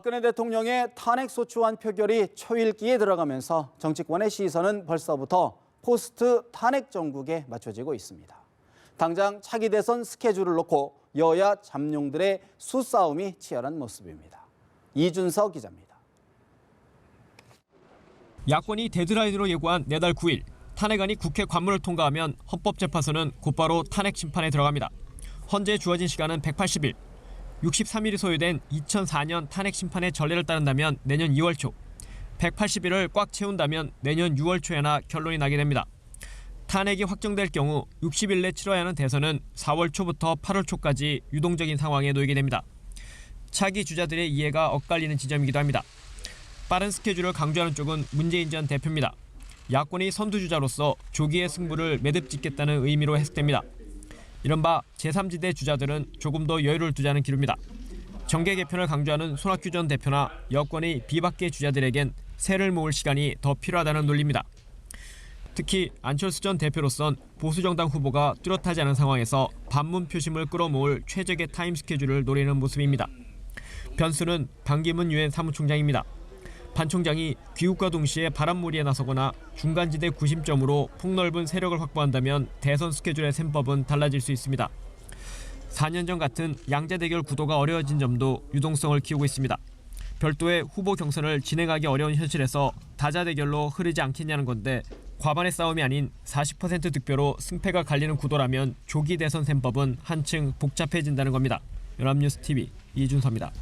박근혜 대통령의 탄핵소추안 표결이 초읽기에 들어가면서 정치권의 시선은 벌써부터 포스트 탄핵 정국에 맞춰지고 있습니다. 당장 차기 대선 스케줄을 놓고 여야 잠룡들의 수싸움이 치열한 모습입니다. 이준서 기자입니다. 야권이 데드라인으로 예고한 내달 9일 탄핵안이 국회 관문을 통과하면 헌법재판소는 곧바로 탄핵 심판에 들어갑니다. 헌재 주어진 시간은 180일. 63일이 소요된 2004년 탄핵 심판의 전례를 따른다면 내년 2월 초, 180일을 꽉 채운다면 내년 6월 초에나 결론이 나게 됩니다. 탄핵이 확정될 경우 60일 내 치러야 하는 대선은 4월 초부터 8월 초까지 유동적인 상황에 놓이게 됩니다. 차기 주자들의 이해가 엇갈리는 지점이기도 합니다. 빠른 스케줄을 강조하는 쪽은 문재인 전 대표입니다. 야권이 선두주자로서 조기의 승부를 매듭짓겠다는 의미로 해석됩니다. 이른바 제3지대 주자들은 조금 더 여유를 두자는 기류입니다. 정계 개편을 강조하는 손학규 전 대표나 여권의 비박계 주자들에겐 새를 모을 시간이 더 필요하다는 논리입니다. 특히 안철수 전 대표로선 보수정당 후보가 뚜렷하지 않은 상황에서 반문 표심을 끌어모을 최적의 타임 스케줄을 노리는 모습입니다. 변수는 반기문 유엔 사무총장입니다. 반 총장이 귀국과 동시에 바람몰이에 나서거나 중간지대 구심점으로 폭넓은 세력을 확보한다면 대선 스케줄의 셈법은 달라질 수 있습니다. 4년 전 같은 양자 대결 구도가 어려워진 점도 유동성을 키우고 있습니다. 별도의 후보 경선을 진행하기 어려운 현실에서 다자 대결로 흐르지 않겠냐는 건데 과반의 싸움이 아닌 40% 득표로 승패가 갈리는 구도라면 조기 대선 셈법은 한층 복잡해진다는 겁니다. 연합뉴스 TV 이준서입니다.